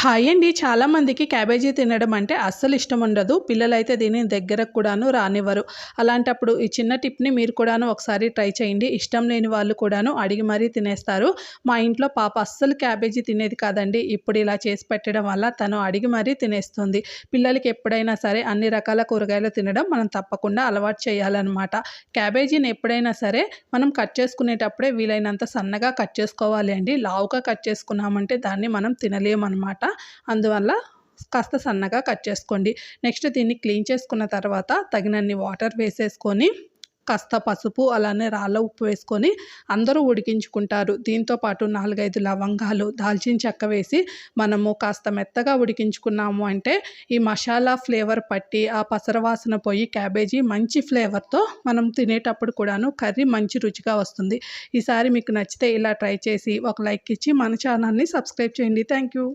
Hi అండి. చాలామందికి cabbage తినడం అంటే అస్సలు ఇష్టం ఉండదు. పిల్లలైతే దీని దగ్గరకు కూడాను రానివ్వరు. అలాంటప్పుడు ఈ చిన్న టిప్ని మీరు కూడాను ఒకసారి ట్రై చేయండి. ఇష్టం లేని వాళ్ళు కూడాను అడిగి మరీ తినేస్తారు. మా ఇంట్లో పాప అస్సలు క్యాబేజీ తినేది కాదండి. ఇప్పుడు ఇలా చేసి పెట్టడం వల్ల తను అడిగి మరీ తినేస్తుంది. పిల్లలకి ఎప్పుడైనా సరే అన్ని రకాల కూరగాయలు తినడం మనం తప్పకుండా అలవాటు చేయాలన్నమాట. క్యాబేజీని ఎప్పుడైనా సరే మనం కట్ చేసుకునేటప్పుడే వీలైనంత సన్నగా కట్ చేసుకోవాలి అండి. లావుగా కట్ చేసుకున్నామంటే దాన్ని మనం తినలేమన్నమాట. అందువల్ల కాస్త సన్నగా కట్ చేసుకోండి. నెక్స్ట్ దీన్ని క్లీన్ చేసుకున్న తర్వాత తగినన్ని వాటర్ వేసేసుకొని కాస్త పసుపు అలానే రాళ్ళ ఉప్పు వేసుకొని అందరూ ఉడికించుకుంటారు. దీంతో పాటు నాలుగైదు లవంగాలు దాల్చిన చెక్క వేసి మనము కాస్త మెత్తగా ఉడికించుకున్నాము అంటే ఈ మసాలా ఫ్లేవర్ పట్టి ఆ పసరవాసన పోయి క్యాబేజీ మంచి ఫ్లేవర్తో మనం తినేటప్పుడు కూడాను కర్రీ మంచి రుచిగా వస్తుంది. ఈసారి మీకు నచ్చితే ఇలా ట్రై చేసి ఒక లైక్ ఇచ్చి మన ఛానల్ని సబ్స్క్రైబ్ చేయండి. Thank you.